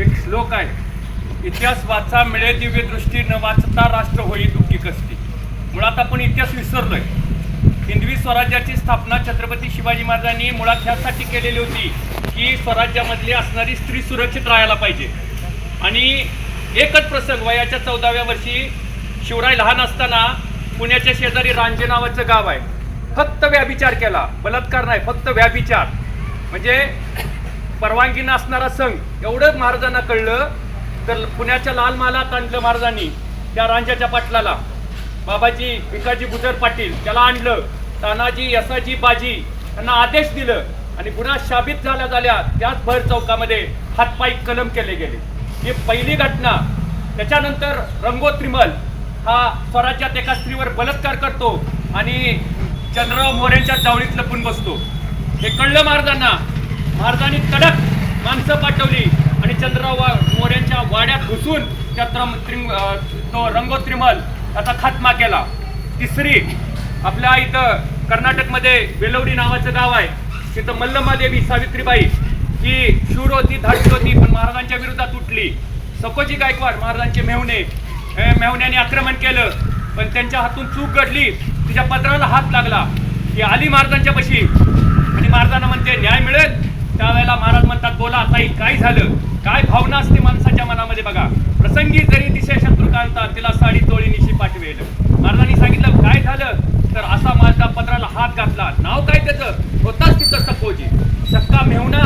एक श्लोक आहे. इतिहास वाचा मिळे दिव्य दृष्टी न वाचता राष्ट्र होई दुःखी कसती मुळात आपण इतिहास विसरलोय. हिंदवी स्वराज्याची स्थापना छत्रपती शिवाजी महाराजांनी मुळात ह्यासाठी केलेली होती की स्वराज्यामधली असणारी स्त्री सुरक्षित राहायला पाहिजे. आणि एकच प्रसंग वयाच्या चौदाव्या वर्षी शिवराय लहान असताना पुण्याच्या शेजारी रांजे नावाचं गाव आहे. फक्त व्याभिचार केला. बलात्कार नाही फक्त व्याभिचार. म्हणजे परवानगी नसणारा संघ. एवढं महाराजांना कळलं तर पुण्याच्या लाल महालात आणलं महाराजांनी त्या रांजाच्या पाटलाला. बाबाजी भिकाजी गुजर पाटील त्याला आणलं. तानाजी यसाजी बाजी यांना आदेश दिलं. आणि गुन्हा शाबित झाल्या झाल्या त्याच भर चौकामध्ये हातपाई कलम केले गेले. ही पहिली घटना. त्याच्यानंतर रंगो त्रिमल हा स्वराज्यात एका स्त्रीवर बलात्कार करतो आणि चंद्रराव मोरेंच्या जावळीत लपून बसतो. हे कळलं महाराजांना. महाराजांनी कडक माणसं पाठवली आणि चंद्रराव मोऱ्यांच्या वाड्यात घुसून त्या त्रम तो रंगोत्रिमल त्याचा खात्मा केला. तिसरी आपल्या इथं कर्नाटकमध्ये वेलवडी नावाचं गाव आहे. तिथं मल्लमादेवी सावित्रीबाई ही शूर होती धाडसी होती पण महाराजांच्या विरोधात उठली. सकोजी गायकवाड महाराजांचे मेहुणे मेहुण्याने आक्रमण केलं पण त्यांच्या हातून चूक घडली. तिच्या पत्राला हात लागला. की आली महाराजांच्या पशी. आणि महाराजांना म्हणते न्याय काय झालं? काय भावना असते माणसाच्या मनामध्ये बघा. प्रसंगी जरी दिशा शत्रुकांता तिला साडी तोळी निशी पाठवेल. महाराजांनी सांगितलं काय झालं? तर असा माझा पत्राला हात घातला. नाव काय त्याचं? होताच तिथं सपोजी सक्का मेहुणा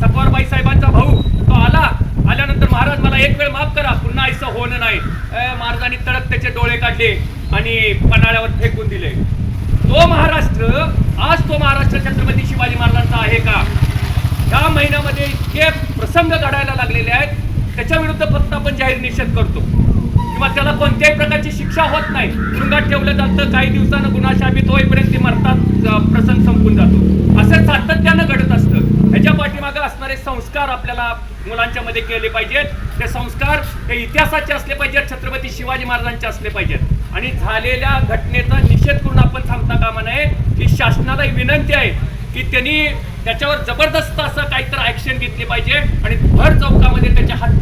सकवारबाई साहेबांचा भाऊ. तो आला. आल्यानंतर महाराज मला एक वेळ माफ करा. पुन्हा असं होणं नाही. महाराजांनी तडक त्याचे डोळे काढले आणि पन्हाळ्यावर फेकून दिले. तो महाराष्ट्र आज तो महाराष्ट्र छत्रपती शिवाजी महाराजांचा या महिन्यामध्ये इतके प्रसंग घडायला लागलेले आहेत. त्याच्या विरुद्ध फक्त आपण जाहीर निषेध करतो. किंवा त्याला कोणत्याही प्रकारची शिक्षा होत नाही. तुरुंगात ठेवलं जातं काही दिवसानं गुन्हा शाबित होईपर्यंत ते मरतात प्रसंग संपून जातो. असं सातत्यानं घडत असतं. ह्याच्या पाठीमागं असणारे संस्कार आपल्याला मुलांच्या मध्ये केले पाहिजेत. ते संस्कार हे इतिहासाचे असले पाहिजेत छत्रपती शिवाजी महाराजांचे असले पाहिजेत. आणि झालेल्या घटनेचा निषेध करून आपण थांबता कामा नये. ही शासनाला ही विनंती आहे की त्यांनी त्याच्यावर जबरदस्त असं काहीतरी ऍक्शन घेतली पाहिजे. आणि भर चौकामध्ये त्याच्या हात